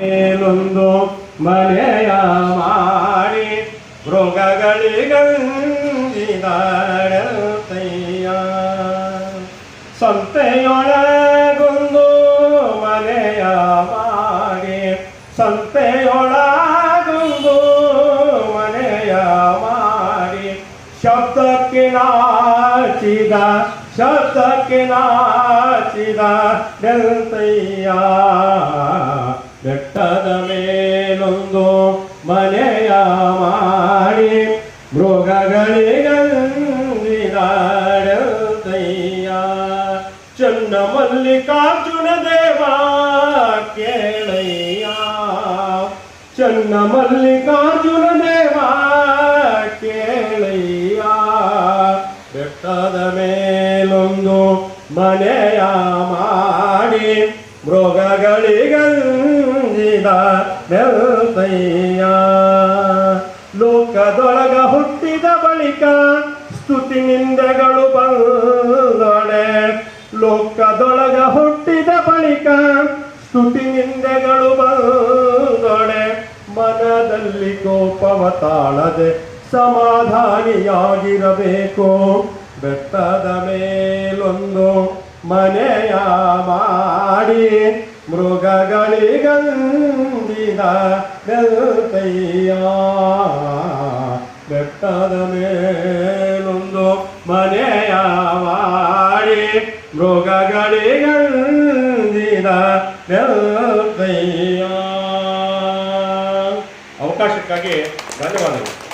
ಮೇಲೊಂದು ಮನೆಯ ಮಾಡಿ ಮೃಗಗಳಿಗಂಜಿದಾಡತಯ್ಯ ಸಂತೆಯೊಳಗೊಂದು ಮನೆಯ ಮಾಡಿ ಸಂತೆಯೊಳಗೊಂದು ಮನೆಯ ಮಾಡಿ ಶಬ್ದಕ್ಕೆ ನಾಚಿದ ಶಬ್ದಕ್ಕೆ ನಾಚಿದ ನೆಲ್ತಯ್ಯ. ಬೆಟ್ಟದ ಮೇಲೊಂದು ಮನೆಯ ಮಾಡಿ ಮೃಗಗಳಿಗಂದಿದಾಡತಯ್ಯ ಚನ್ನ ಮಲ್ಲಿಕಾರ್ಜುನ ದೇವ ಕೇಳಯ್ಯ ಚನ್ನ ಮಲ್ಲಿಕಾರ್ಜುನ ದೇವ ಕೇಳಯ್ಯ ಬೆಟ್ಟದ ಮೇಲೊಂದು ಮನೆಯ ಮಾಡಿ ನೆಲ್ತಯ್ಯ ಲೋಕದೊಳಗ ಹುಟ್ಟಿದ ಬಳಿಕ ಸ್ತುತಿ ನಿಂದೆಗಳು ಬಂದೊಡೆ ಲೋಕದೊಳಗ ಹುಟ್ಟಿದ ಬಳಿಕ ಸ್ತುತಿ ನಿಂದೆಗಳು ಬಂದೊಡೆ ಮನದಲ್ಲಿ ಕೋಪವ ತಾಳದೆ ಸಮಾಧಾನಿಯಾಗಿರಬೇಕು. ಬೆಟ್ಟದ ಮೇಲೊಂದು ಮನೆಯ ಮಾಡಿ ಮೃಗಗಳಿಗಂದಿದ ಬೆಲ್ತಯ್ಯ ಬೆಟ್ಟದ ಮೇಲೊಂದು ಮನೆಯ ಮಾಡಿ ಮೃಗಗಳಿಗಂದಿದ ಬೆಲ್ತಯ್ಯ ಅವಕಾಶಕ್ಕಾಗಿ ಧನ್ಯವಾದಗಳು.